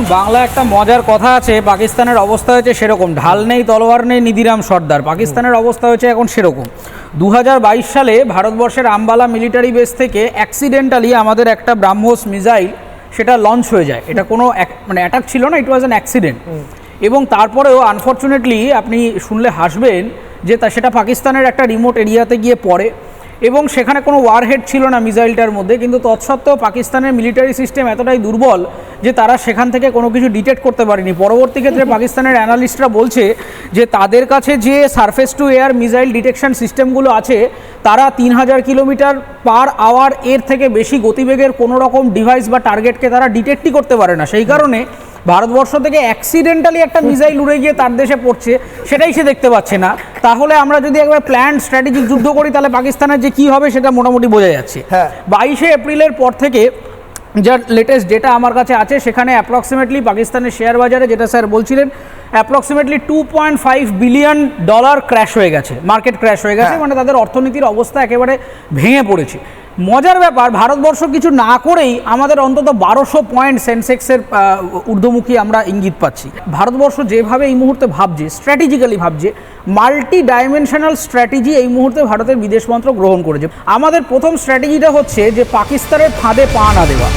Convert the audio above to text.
দেখুন বাংলা একটা মজার কথা আছে পাকিস্তানের অবস্থা হয়েছে সেরকম। ঢাল নেই তলোয়ার নেই নিধিরাম সর্দার। পাকিস্তানের অবস্থা হয়েছে এখন সেরকম। দু হাজার বাইশ সালে ভারতবর্ষের আম্বালা মিলিটারি বেস থেকে অ্যাক্সিডেন্টালি আমাদের একটা ব্রাহ্মোস মিসাইল সেটা লঞ্চ হয়ে যায়। এটা কোনো মানে অ্যাটাক ছিল না ইট ওয়াজ অ্যান অ্যাক্সিডেন্ট এবং তারপরেও আনফর্চুনেটলি আপনি শুনলে হাসবেন যে তা সেটা পাকিস্তানের একটা রিমোট এরিয়াতে গিয়ে পড়ে। এবং সেখানে কোনো ওয়ারহেড ছিল না মিসাইলটার মধ্যে কিন্তু তৎসত্ত্বেও পাকিস্তানের মিলিটারি সিস্টেম এতটাই দুর্বল যে তারা সেখান থেকে কোনো কিছু ডিটেক্ট করতে পারেনি। পরবর্তী ক্ষেত্রে পাকিস্তানের অ্যানালিস্টরা বলছে যে তাদের কাছে যে surface to air missile detection সিস্টেমগুলো আছে তারা তিন হাজার কিলোমিটার পার আওয়ার এর থেকে বেশি গতিবেগের কোনো রকম ডিভাইস বা টার্গেটকে তারা ডিটেক্টই করতে পারে না। সেই কারণে ভারতবর্ষ থেকে অ্যাক্সিডেন্টালি একটা মিসাইল উড়ে গিয়ে তার দেশে পড়ছে সেটাই সে দেখতে পাচ্ছে না তাহলে আমরা যদি একবার প্ল্যান স্ট্র্যাটেজিক যুদ্ধ করি তাহলে পাকিস্তানের যে কি হবে সেটা মোটামুটি বোঝা যাচ্ছে হ্যাঁ। বাইশে এপ্রিলের পর থেকে যার লেটেস্ট ডেটা আমার কাছে আছে সেখানে অ্যাপ্রক্সিমেটলি পাকিস্তানের শেয়ার বাজারে যেটা স্যার বলছিলেন approximately two point five billion dollar crash হয়ে গেছে মার্কেট ক্র্যাশ হয়ে গেছে হ্যাঁ। মানে তাদের অর্থনীতির অবস্থা একেবারে ভেঙে পড়েছে মজার ব্যাপার, ভারতবর্ষ কিছু না করেই আমাদের অন্তত বারোশো পয়েন্ট সেন্সেক্সের ঊর্ধ্বমুখী আমরা ইঙ্গিত পাচ্ছি। ভারতবর্ষ যেভাবে এই মুহূর্তে ভাবছে স্ট্র্যাটেজিক্যালি ভাবছে মাল্টি ডাইমেনশনাল স্ট্র্যাটেজি এই মুহূর্তে ভারতের বিদেশ মন্ত্রক গ্রহণ করেছে। আমাদের প্রথম স্ট্র্যাটেজিটা হচ্ছে যে পাকিস্তানের ফাঁদে পা না দেওয়া।